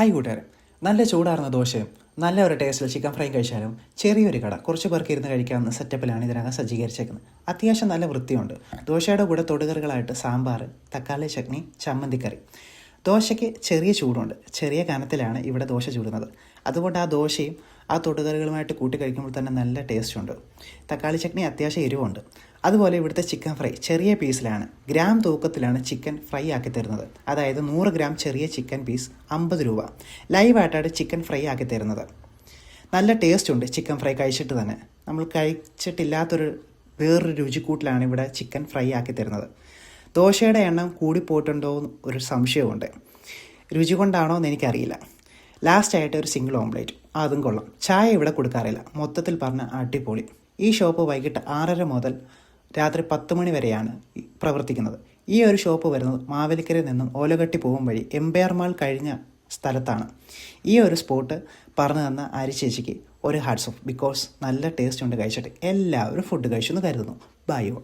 Hi കൂട്ടുകാരെ. നല്ല ചൂടാർന്ന ദോശയും നല്ല ഒരു ടേസ്റ്റിൽ ചിക്കൻ ഫ്രൈ കഴിച്ചാലും ചെറിയൊരു കട കുറച്ച് പേർക്ക് ഇരുന്ന് കഴിക്കാവുന്ന സെറ്റപ്പിലാണ് ഇതിനകം സജ്ജീകരിച്ചേക്കുന്നത്. അത്യാവശ്യം നല്ല വൃത്തിയുണ്ട്. ദോശയുടെ കൂടെ തൊടുകറികളായിട്ട് സാമ്പാർ തക്കാളി ചട്നി ചമ്മന്തിക്കറി. ദോശയ്ക്ക് ചെറിയ ചൂടുണ്ട്. ചെറിയ കനത്തിലാണ് ഇവിടെ ദോശ ചൂടുന്നത്. അതുകൊണ്ട് ആ ദോശയും ആ തൊടുകറികളുമായിട്ട് കൂട്ടി കഴിക്കുമ്പോൾ തന്നെ നല്ല ടേസ്റ്റ് ഉണ്ട്. തക്കാളി ചട്നി അത്യാവശ്യം എരിവുണ്ട്. അതുപോലെ ഇവിടുത്തെ ചിക്കൻ ഫ്രൈ ചെറിയ പീസിലാണ് ഗ്രാം തൂക്കത്തിലാണ് ചിക്കൻ ഫ്രൈ ആക്കി തരുന്നത്. അതായത് നൂറ് ഗ്രാം ചെറിയ ചിക്കൻ പീസ് അമ്പത് രൂപ. ലൈവായിട്ടാണ് ചിക്കൻ ഫ്രൈ ആക്കി തരുന്നത്. നല്ല ടേസ്റ്റ് ഉണ്ട് ചിക്കൻ ഫ്രൈ കഴിച്ചിട്ട് തന്നെ. നമ്മൾ കഴിച്ചിട്ടില്ലാത്തൊരു വേറൊരു രുചിക്കൂട്ടിലാണ് ഇവിടെ ചിക്കൻ ഫ്രൈ ആക്കി തരുന്നത്. ദോശയുടെ എണ്ണം കൂടിപ്പോയിട്ടുണ്ടോ എന്ന് ഒരു സംശയമുണ്ട് രുചി കൊണ്ടാണോ എന്ന് എനിക്കറിയില്ല. ലാസ്റ്റായിട്ട് ഒരു സിംഗിൾ ഓംപ്ലേറ്റ് അതും കൊള്ളാം. ചായ ഇവിടെ കൊടുക്കാറില്ല. മൊത്തത്തിൽ പറഞ്ഞ അടിപൊളി. ഈ ഷോപ്പ് വൈകിട്ട് ആറര മുതൽ രാത്രി പത്ത് മണി വരെയാണ് പ്രവർത്തിക്കുന്നത്. ഈ ഒരു ഷോപ്പ് വരുന്നത് മാവേലിക്കരയിൽ നിന്നും ഓലകട്ടി പോകും വഴി എംപയർ മാൾ കഴിഞ്ഞ സ്ഥലത്താണ്. ഈ ഒരു സ്പോട്ട് പറഞ്ഞു തന്ന അരിച്ചേച്ചിക്ക് ഒരു ഹാർട്സ് ഓഫ്. ബിക്കോസ് നല്ല ടേസ്റ്റ് ഉണ്ട് കഴിച്ചിട്ട്. എല്ലാവരും ഫുഡ് കഴിച്ചു എന്ന് കരുതുന്നു. By all